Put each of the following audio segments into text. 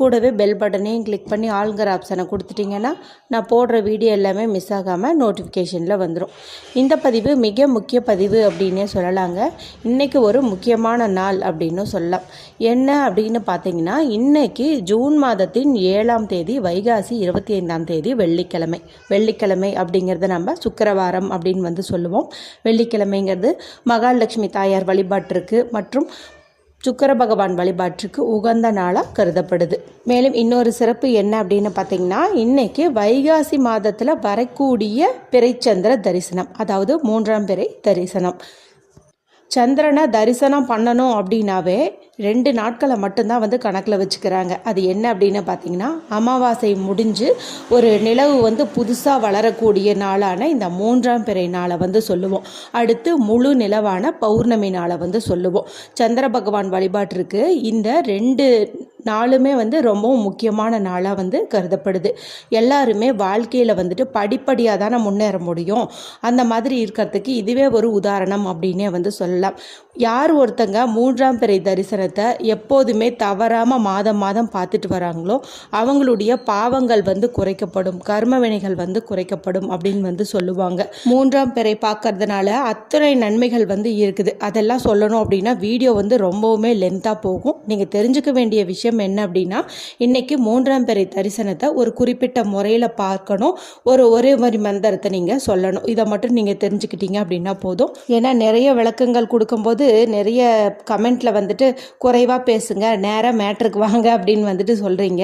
கூடவே பெல் பட்டனையும் கிளிக் பண்ணி ஆளுங்கிற ஆப்ஷனை கொடுத்துட்டிங்கன்னா நான் போடுற வீடியோ எல்லாமே மிஸ் ஆகாமல் நோட்டிஃபிகேஷனில் வந்துடும் இந்த பதிவு மிக முக்கிய பதிவு அப்படின்னே சொல்லலாங்க. இன்றைக்கி ஒரு முக்கியமான நாள் அப்படின்னு சொல்லலாம். என்ன அப்படின்னு பார்த்தீங்கன்னா இன்றைக்கி ஜூன் மாதத்தின் ஏழாம் தேதி வைகாசி இருபத்தி ஐந்தாம் தேதி வெள்ளிக்கிழமை. வெள்ளிக்கிழமை அப்படிங்கிறத நம்ம சுக்கிரவாரம் அப்படின்னு வந்து சொல்லுவோம். வெள்ளிக்கிழமைங்கிறது மகாலட்சுமி தாயார் வழிபாட்டிற்கு மற்றும் சுக்கர பகவான் வழிபாட்டுக்கு உகந்த நாளாக கருதப்படுது. மேலும் இன்னொரு சிறப்பு என்ன அப்படின்னு பார்த்தீங்கன்னா இன்னைக்கு வைகாசி மாதத்தில் வரக்கூடிய பிறைச்சந்திர தரிசனம் அதாவது மூன்றாம் பிறை தரிசனம். சந்திரனை தரிசனம் பண்ணணும் அப்படின்னாவே ரெண்டு நாட்களை மட்டும்தான் வந்து கணக்கில் வச்சுக்கிறாங்க. அது என்ன அப்படின்னு பார்த்தீங்கன்னா அமாவாசை முடிஞ்சு ஒரு நிலவு வந்து புதுசாக வளரக்கூடிய நாளான இந்த மூன்றாம் பிறை நாளை வந்து சொல்லுவோம். அடுத்து முழு நிலவான பௌர்ணமி நாளை வந்து சொல்லுவோம். சந்திர பகவான் வழிபாட்டிற்கு இந்த ரெண்டு நாளுமே வந்து ரொம்பவும் முக்கியமான நாளாக வந்து கருதப்படுது. எல்லாருமே வாழ்க்கையில் வந்துட்டு படிப்படியாக தானே முன்னேற முடியும். அந்த மாதிரி இருக்கிறதுக்கு இதுவே ஒரு உதாரணம் அப்படின்னே வந்து சொல்லலாம். யார் ஒருத்தங்க மூன்றாம் பிறை தரிசனத்தை எப்போதுமே தவறாமல் மாதம் மாதம் பார்த்துட்டு வராங்களோ அவங்களுடைய பாவங்கள் வந்து குறைக்கப்படும் கர்ம வினைகள் வந்து குறைக்கப்படும் அப்படின்னு வந்து சொல்லுவாங்க. மூன்றாம் பிறை பார்க்கறதுனால அத்தனை நன்மைகள் வந்து இருக்குது. அதெல்லாம் சொல்லணும் அப்படின்னா வீடியோ வந்து ரொம்பவுமே லென்த்தாக போகும். நீங்கள் தெரிஞ்சுக்க வேண்டிய விஷயம் என்ன அப்படின்னா இன்னைக்கு மூன்றாம் பிறை தரிசனத்தை ஒரு குறிப்பிட்ட முறையில் பார்க்கணும். ஒரு ஒரே மாதிரி மந்திரத்தை நீங்கள் சொல்லணும். இதை மட்டும் நீங்கள் தெரிஞ்சுக்கிட்டீங்க அப்படின்னா போதும். ஏன்னா நிறைய விளக்கங்கள் கொடுக்கும்போது நிறைய கமெண்ட்டில் வந்துட்டு குறைவாக பேசுங்க நேராக மேட்ருக்கு வாங்க அப்படின்னு வந்துட்டு சொல்கிறீங்க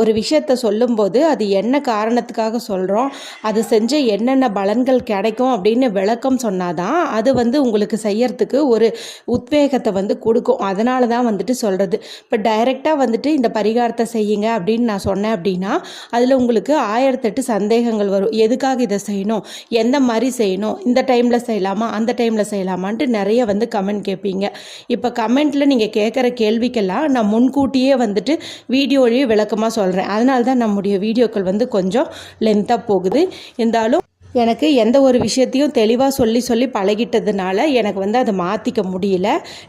ஒரு விஷயத்த சொல்லும்போது அது என்ன காரணத்துக்காக சொல்கிறோம் அது செஞ்ச என்னென்ன பலன்கள் கிடைக்கும் அப்படின்னு விளக்கம் சொன்னாதான் அது வந்து உங்களுக்கு செய்யறதுக்கு ஒரு உத்வேகத்தை வந்து கொடுக்கும். அதனால தான் வந்துட்டு சொல்கிறது இப்போ டைரெக்டாக வந்துட்டு இந்த பரிகாரத்தை செய்யுங்க அப்படின்னு நான் சொன்னேன் அப்படின்னா அதில் உங்களுக்கு ஆயிரத்தெட்டு சந்தேகங்கள் வரும். எதுக்காக இதை செய்யணும்? எந்த மாதிரி செய்யணும்? இந்த டைமில் செய்யலாமா? அந்த டைமில் செய்யலாமான்ட்டு நிறைய வந்து கமெண்ட் கேட்பீங்க. இப்போ கமெண்ட்டில் நீங்கள் கேட்குற கேள்விக்கெல்லாம் நான் முன்கூட்டியே வந்துட்டு வீடியோலேயே விளக்கமாக சொல்கிறேன். அதனால தான் நம்முடைய வீடியோக்கள் வந்து கொஞ்சம் லென்த்தாக போகுது. இருந்தாலும் எனக்கு எந்த ஒரு விஷயத்தையும் தெளிவாக சொல்லி சொல்லி பழகிட்டதுனால எனக்கு வந்து அதை மாற்றிக்க முடியல.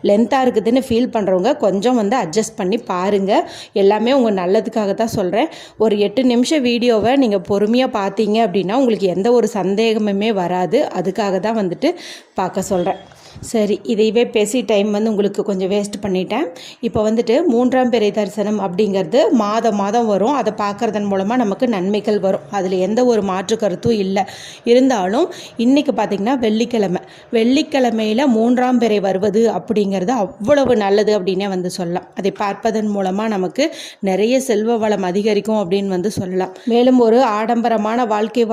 லென்த்தாக இருக்குதுன்னு ஃபீல் பண்ணுறவங்க கொஞ்சம் வந்து அட்ஜஸ்ட் பண்ணி பாருங்கள் எல்லாமே உங்கள் நல்லதுக்காக தான் சொல்கிறேன் ஒரு எட்டு நிமிஷம் வீடியோவை நீங்கள் பொறுமையாக பார்த்தீங்க அப்படின்னா உங்களுக்கு எந்த ஒரு சந்தேகமுமே வராது. அதுக்காக தான் வந்துட்டு பார்க்க சொல்கிறேன் சரி இதையவே பேசி டைம் வந்து உங்களுக்கு கொஞ்சம் வேஸ்ட் பண்ணிட்டேன். இப்போ வந்துட்டு மூன்றாம் பிறை தரிசனம் அப்படிங்கிறது மாதம் மாதம் வரும். அதை பார்க்குறதன் மூலமாக நமக்கு நன்மைகள் வரும். அதில் எந்த ஒரு மாற்று கருத்தும் இல்லை. இருந்தாலும் இன்றைக்கி பார்த்திங்கன்னா வெள்ளிக்கிழமை. வெள்ளிக்கிழமையில் மூன்றாம் பிறை வருவது அப்படிங்கிறது அவ்வளவு நல்லது அப்படின்னே வந்து சொல்லலாம். அதை பார்ப்பதன் மூலமாக நமக்கு நிறைய செல்வ வளம் அதிகரிக்கும் அப்படின்னு வந்து சொல்லலாம். மேலும் ஒரு ஆடம்பரமான வாழ்க்கை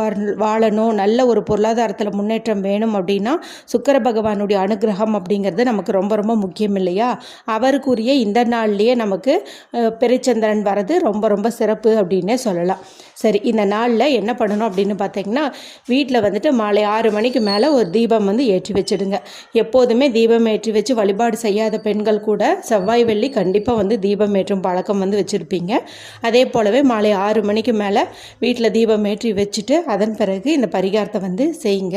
வாழணும் நல்ல ஒரு பொருளாதாரத்தில் முன்னேற்றம் வேணும் அப்படின்னா சுக்கர பகவானுடைய அனுகிரகம் அப்படிங்கிறது நமக்கு ரொம்ப ரொம்ப முக்கியம் இல்லையா? அவருக்குரிய இந்த நாள்லேயே நமக்கு பெருச்சந்திரன் வரது ரொம்ப ரொம்ப சிறப்பு அப்படின்னே சொல்லலாம். சரி இந்த நாளில் என்ன பண்ணணும் அப்படின்னு பார்த்தீங்கன்னா வீட்டில் வந்துட்டு மாலை ஆறு மணிக்கு மேலே ஒரு தீபம் வந்து ஏற்றி வச்சுடுங்க. எப்போதுமே தீபம் ஏற்றி வச்சு வழிபாடு செய்யாத பெண்கள் கூட செவ்வாய் வெள்ளி கண்டிப்பாக வந்து தீபம் ஏற்றும் பழக்கம் வந்து வச்சுருப்பீங்க. அதே போலவே மாலை ஆறு மணிக்கு மேலே வீட்டில் தீபம் ஏற்றி வச்சுட்டு அதன் பிறகு இந்த பரிகாரத்தை வந்து செய்யுங்க.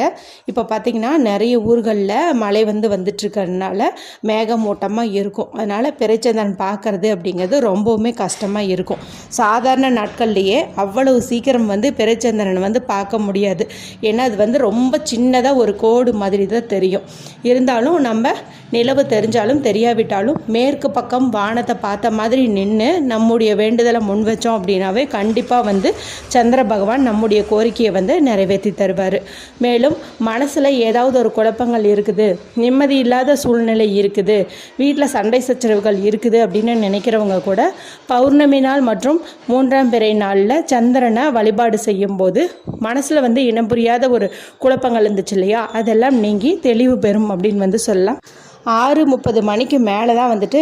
இப்போ பார்த்திங்கன்னா நிறைய ஊர்களில் மழை வந்து வந்துட்டுருக்கறதுனால மேகமூட்டமாக இருக்கும். அதனால் பிறைச்சந்திரன் பார்க்குறது அப்படிங்கிறது ரொம்பவுமே கஷ்டமாக இருக்கும். சாதாரண நாட்கள்லேயே அவ்வளோ அவ்வளவு சீக்கிரம் வந்து பிறைச்சந்திரனை வந்து பார்க்க முடியாது. ஏன்னா அது வந்து ரொம்ப சின்னதாக ஒரு கோடு மாதிரி தான் தெரியும். இருந்தாலும் நம்ம நிலவு தெரிஞ்சாலும் தெரியாவிட்டாலும் மேற்கு பக்கம் வானத்தை பார்த்த மாதிரி நின்று நம்முடைய வேண்டுதலை முன் வச்சோம் அப்படின்னாவே கண்டிப்பாக வந்து சந்திர பகவான் நம்முடைய கோரிக்கையை வந்து நிறைவேற்றி தருவார். மேலும் மனசில் ஏதாவது ஒரு குழப்பங்கள் இருக்குது நிம்மதி இல்லாத சூழ்நிலை இருக்குது வீட்டில் சண்டை சச்சரவுகள் இருக்குது அப்படின்னு நினைக்கிறவங்க கூட பௌர்ணமி நாள் மற்றும் மூன்றாம் பிறை நாளில் சந்திர சந்திரனை வழிபாடு செய்யும்போது மனசில் வந்து இனம் புரியாத ஒரு குழப்பங்கள் இருந்துச்சு இல்லையா? அதெல்லாம் நீங்கி தெளிவு பெறும் அப்படின்னு வந்து சொல்லலாம். ஆறு முப்பது மணிக்கு மேலே தான் வந்துட்டு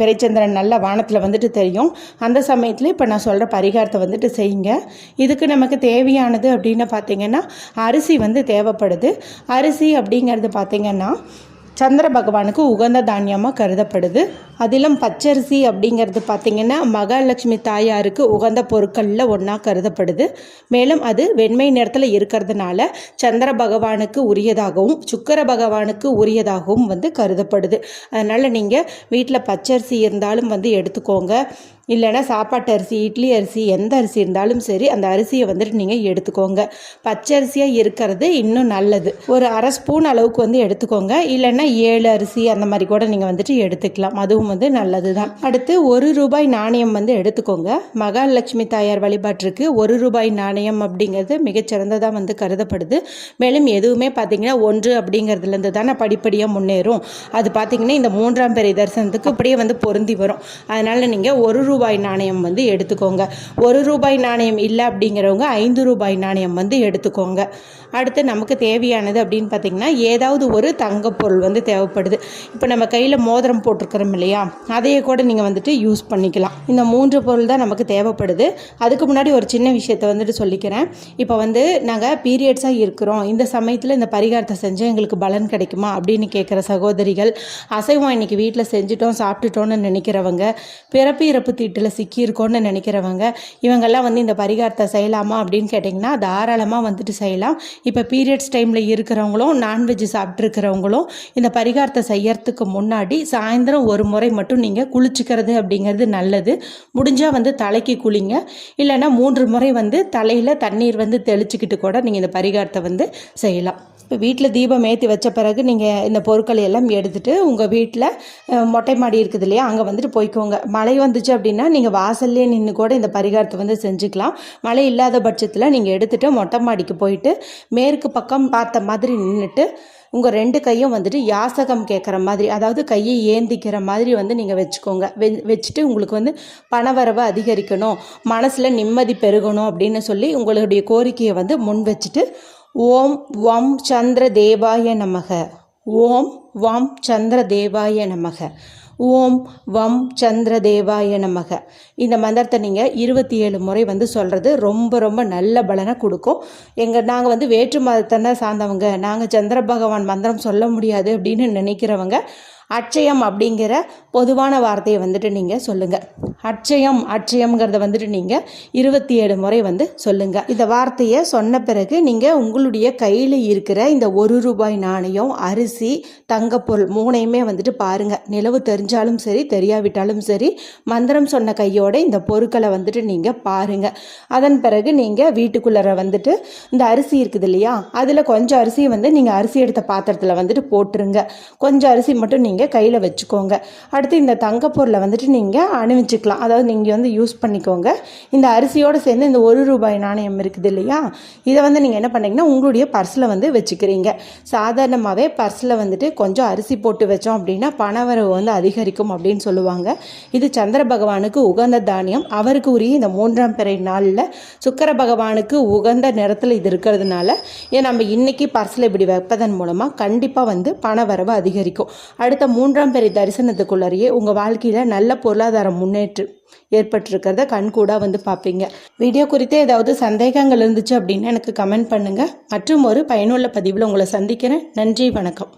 பிறைச்சந்திரன் நல்ல வானத்தில் வந்துட்டு தெரியும். அந்த சமயத்தில் இப்போ நான் சொல்கிற பரிகாரத்தை வந்துட்டு செய்யுங்க. இதுக்கு நமக்கு தேவையானது அப்படின்னு பார்த்திங்கன்னா அரிசி வந்து தேவைப்படுது. அரிசி அப்படிங்கிறது பார்த்திங்கன்னா சந்திர பகவானுக்கு உகந்த தானியமாக கருதப்படுது. அதிலும் பச்சரிசி அப்படிங்கிறது பார்த்திங்கன்னா மகாலட்சுமி தாயாருக்கு உகந்த பொருட்களில் ஒன்றா கருதப்படுது. மேலும் அது வெண்மை நிறத்தில் இருக்கிறதுனால சந்திர பகவானுக்கு உரியதாகவும் சுக்கர பகவானுக்கு உரியதாகவும் வந்து கருதப்படுது. அதனால் நீங்கள் வீட்டில் பச்சரிசி இருந்தாலும் வந்து எடுத்துக்கோங்க. இல்லைன்னா சாப்பாட்டு அரிசி இட்லி அரிசி எந்த அரிசி இருந்தாலும் சரி அந்த அரிசியை வந்துட்டு நீங்கள் எடுத்துக்கோங்க. பச்சை அரிசியாக இருக்கிறது இன்னும் நல்லது. ஒரு அரை ஸ்பூன் அளவுக்கு வந்து எடுத்துக்கோங்க. இல்லைன்னா ஏழு அரிசி அந்த மாதிரி கூட நீங்கள் வந்துட்டு எடுத்துக்கலாம். அதுவும் வந்து நல்லது தான் அடுத்து ஒரு ரூபாய் நாணயம் வந்து எடுத்துக்கோங்க. மகாலட்சுமி தாயார் வழிபாட்டிற்கு ஒரு ரூபாய் நாணயம் அப்படிங்கிறது மிகச்சிறந்ததாக வந்து கருதப்படுது. மேலும் எதுவுமே பார்த்தீங்கன்னா ஒன்று அப்படிங்கிறதுலேருந்து தானே படிப்படியாக முன்னேறும். அது பார்த்தீங்கன்னா இந்த மூன்றாம் பெரிய தரிசனத்துக்கு அப்படியே வந்து பொருந்தி வரும். அதனால் நீங்கள் ஒரு ரூபாய் ரூபாய் நாணயம் வந்து எடுத்துக்கோங்க. ஒரு ரூபாய் நாணயம் இல்லை அப்படிங்கிறவங்க ஐந்து ரூபாய் நாணயம் வந்து எடுத்துக்கோங்க. அடுத்து நமக்கு தேவையானது அப்படின்னு பார்த்திங்கன்னா ஏதாவது ஒரு தங்கப் பொருள் வந்து தேவைப்படுது. இப்போ நம்ம கையில் மோதிரம் போட்டிருக்கிறோம் இல்லையா? அதையே கூட நீங்கள் வந்துட்டு யூஸ் பண்ணிக்கலாம். இந்த மூன்று பொருள் தான் நமக்கு தேவைப்படுது. அதுக்கு முன்னாடி ஒரு சின்ன விஷயத்தை வந்துட்டு சொல்லிக்கிறேன். இப்போ வந்து நாங்கள் பீரியட்ஸாக இருக்கிறோம். இந்த சமயத்தில் இந்த பரிகாரத்தை செஞ்சால் எங்களுக்கு பலன் கிடைக்குமா அப்படின்னு கேட்குற சகோதரிகள் அசைவம் இன்னைக்கு வீட்டில் செஞ்சுட்டோம் சாப்பிட்டுட்டோன்னு நினைக்கிறவங்க பிறப்பு இறப்பு தீட்டில் சிக்கியிருக்கோன்னு நினைக்கிறவங்க இவங்கெல்லாம் வந்து இந்த பரிகாரத்தை செய்யலாமா அப்படின்னு கேட்டிங்கன்னா தாராளமாக வந்துட்டு செய்யலாம். இப்போ பீரியட்ஸ் டைமில் இருக்கிறவங்களும் நான்வெஜ் சாப்பிட்ருக்கிறவங்களும் இந்த பரிகாரத்தை செய்யறதுக்கு முன்னாடி சாயந்தரம் ஒரு முறை மட்டும் நீங்கள் குளிச்சுக்கிறது அப்படிங்கிறது நல்லது. முடிஞ்சால் வந்து தலைக்கு குளிங்க. இல்லைன்னா மூன்று முறை வந்து தலையில் தண்ணீர் வந்து தெளிச்சுக்கிட்டு கூட நீங்கள் இந்த பரிகாரத்தை வந்து செய்யலாம். இப்போ வீட்டில் தீபம் ஏற்றி வச்ச பிறகு நீங்கள் இந்த பொருட்களை எல்லாம் எடுத்துகிட்டு உங்கள் வீட்டில் மொட்டை மாடி இருக்குது இல்லையா அங்கே வந்துட்டு போய்க்கோங்க. மழை வந்துச்சு அப்படின்னா நீங்கள் வாசல்லே நின்று கூட இந்த பரிகாரத்தை வந்து செஞ்சுக்கலாம். மழை இல்லாத பட்சத்தில் நீங்கள் எடுத்துகிட்டு மொட்டை மாடிக்கு போயிட்டு மேற்கு பக்கம் பார்த்த மாதிரி நின்றுட்டு உங்கள் ரெண்டு கையும் வந்துட்டு யாசகம் கேட்குற மாதிரி அதாவது கையை ஏந்திக்கிற மாதிரி வந்து நீங்கள் வச்சுக்கோங்க. வெ வச்சுட்டு உங்களுக்கு வந்து பணவரவை அதிகரிக்கணும். மனசில் நிம்மதி பெருகணும் அப்படின்னு சொல்லி உங்களுடைய கோரிக்கையை வந்து முன் வச்சுட்டு ஓம் வம் சந்திர தேவாய நமக. ஓம் வம் சந்திர தேவாய நமக. ஓம் வம் சந்திர தேவாய நமக. இந்த மந்திரத்தை நீங்கள் இருபத்தி ஏழு முறை வந்து சொல்கிறது ரொம்ப ரொம்ப நல்ல பலனை கொடுக்கும். எங்கள் நாங்கள் வந்து வேற்று மதத்தை சார்ந்தவங்க. நாங்கள் சந்திர பகவான் மந்திரம் சொல்ல முடியாது அப்படின்னு நினைக்கிறவங்க அட்சயம் அப்படிங்கிற பொதுவான வார்த்தையை வந்துட்டு நீங்கள் சொல்லுங்கள் அட்சயம் அட்சயம்ங்கிறத வந்துட்டு நீங்கள் இருபத்தி ஏழு முறை வந்து சொல்லுங்கள் இந்த வார்த்தையை சொன்ன பிறகு நீங்கள் உங்களுடைய கையில் இருக்கிற இந்த ஒரு ரூபாய் நாணயம் அரிசி தங்கப்பொருள் மூணையுமே வந்துட்டு பாருங்கள் நிலவு தெரிஞ்சாலும் சரி தெரியாவிட்டாலும் சரி மந்திரம் சொன்ன கையோட இந்த பொருட்களை வந்துட்டு நீங்கள் பாருங்கள் அதன் பிறகு நீங்கள் வீட்டுக்குள்ளே வந்துட்டு இந்த அரிசி இருக்குது இல்லையா அதில் கொஞ்சம் அரிசியை வந்து நீங்கள் அரிசி எடுத்த பாத்திரத்தில் வந்துட்டு போட்டுருங்க. கொஞ்சம் அரிசி மட்டும் நீங்கள் நீங்கள் கையில் வச்சுக்கோங்க. அடுத்து அடுத்து இந்த தங்கப்பொருளை வந்துட்டு நீங்கள் அணிவிச்சுக்கலாம் அதாவது நீங்கள் வந்து யூஸ் பண்ணிக்கோங்க. இந்த அரிசியோடு சேர்ந்து இந்த ஒரு ரூபாய் நாணயம் இருக்குது இல்லையா? இதை வந்து நீங்கள் என்ன பண்ணீங்கன்னா உங்களுடைய பர்ஸில் வந்து வச்சுக்கிறீங்க. சாதாரணமாகவே பர்ஸில் வந்துட்டு கொஞ்சம் அரிசி போட்டு வச்சோம் அப்படின்னா பணவரவு வந்து அதிகரிக்கும் அப்படின்னு சொல்லுவாங்க. இது சந்திர பகவானுக்கு உகந்த தானியம். அவருக்கு உரிய இந்த மூன்றாம் பிறை நாளில் சுக்கர பகவானுக்கு உகந்த நிறத்தில் இது இருக்கிறதுனால ஏன் நம்ம இன்னைக்கு பர்ஸில் இப்படி வைப்பதன் மூலமாக கண்டிப்பாக வந்து பணவரவு அதிகரிக்கும். அடுத்த மூன்றாம் பெரிய மாதிரியே உங்கள் வாழ்க்கையில் நல்ல பொருளாதார முன்னேற்றம் ஏற்பட்டிருக்கிறத கண்கூடாக வந்து பார்ப்பீங்க. வீடியோ குறித்து ஏதாவது சந்தேகங்கள் இருந்துச்சு அப்படின்னு எனக்கு கமெண்ட் பண்ணுங்கள் மற்றும் ஒரு பயனுள்ள பதிவில் உங்களை சந்திக்கிறேன். நன்றி வணக்கம்.